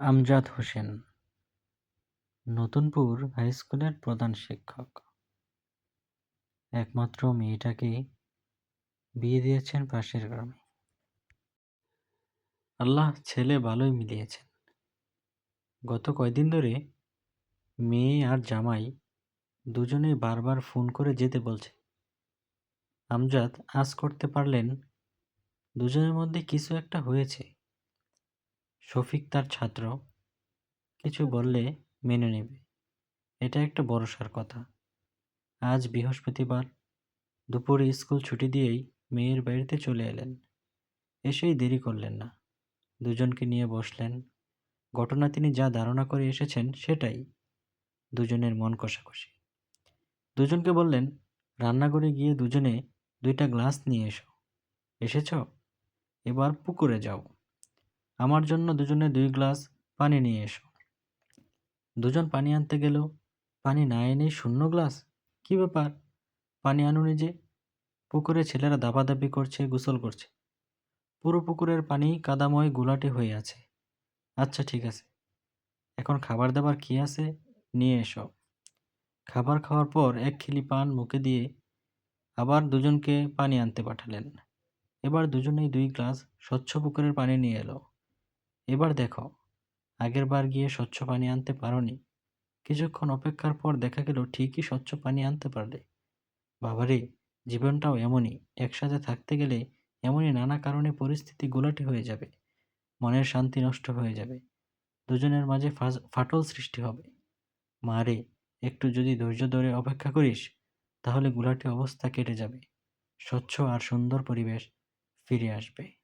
Amjad Hossain, নতুনপুর high স্কুলের প্রধান শিক্ষক। একমাত্র মেয়েটাকে বিয়ে দিয়েছেন পাশের গ্রামে। আল্লাহ ছেলে ভালোই মিলিয়েছেন। গত কয়দিন ধরে মেয়ে আর জামাই দুজনেই বারবার ফোন করে যেতে বলছে। আমজাদ আজ করতে পারলেন, দুজনের মধ্যে কিছু একটা হয়েছে। শফিক তার ছাত্র। কিছু বললে মেনে নেবে। এটা একটা ভরসার কথা। আজ বৃহস্পতিবার। দুপুরে স্কুল ছুটি দিয়েই মেয়ের বাড়িতে চলে এলেন। এসেই দেরি করলেন না। দুজনকে নিয়ে বসলেন। ঘটনা তিনি যা ধারণা করে এসেছেন সেটাই। দুজনের মন কষাকষি। দুজনকে বললেন, রান্নাঘরে গিয়ে দুজনে দুইটা গ্লাস নিয়ে এসো। এসেছ? এবার পুকুরে যাও। আমার জন্য দুজনে দুই গ্লাস পানি নিয়ে এসো। দুজন পানি আনতে গেল। পানি না এনেই শূন্য গ্লাস? কি ব্যাপার? পানি আনুনি যে। পুকুরে ছেলেরা দাবাদাবি করছে, গোসল করছে। পুরো পুকুরের পানি কাদাময় গুলাটে হয়ে আছে। আচ্ছা ঠিক আছে। এখন খাবার দাবার কি আছে? নিয়ে এসো। খাবার খাওয়ার পর এক খিলি পান মুখে দিয়ে আবার দুজনকে পানি আনতে পাঠালেন। এবার দুজনেই দুই গ্লাস স্বচ্ছ পুকুরের পানি নিয়ে এলো। এবার দেখো, আগের বার গিয়ে স্বচ্ছ পানি আনতে পারোনি। কিছুক্ষণ অপেক্ষার পর দেখা গেল ঠিকই স্বচ্ছ পানি আনতে পারলে। বাবারে, জীবনটাও এমনই। একসাথে থাকতে গেলে এমনই নানা কারণে পরিস্থিতি গোলাটি হয়ে যাবে। মনের শান্তি নষ্ট হয়ে যাবে। দুজনের মাঝে ফাটল সৃষ্টি হবে। মারে একটু যদি ধৈর্য ধরে অপেক্ষা করিস, তাহলে গুলাটে অবস্থা কেটে যাবে। স্বচ্ছ আর সুন্দর পরিবেশ ফিরে আসবে।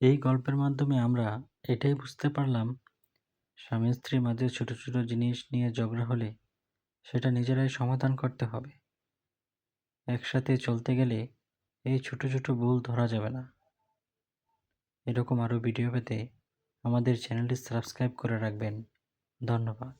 এই গল্পের মাধ্যমে আমরা এটাই বুঝতে পারলাম, স্বামী স্ত্রীর মাঝে ছোট ছোট জিনিস নিয়ে ঝগড়া হলে সেটা নিজেরাই সমাধান করতে হবে। একসাথে চলতে গেলে এই ছোট ছোট ভুল ধরা যাবে না। এরকম আরও ভিডিও পেতে আমাদের চ্যানেলটি সাবস্ক্রাইব করে রাখবেন। ধন্যবাদ।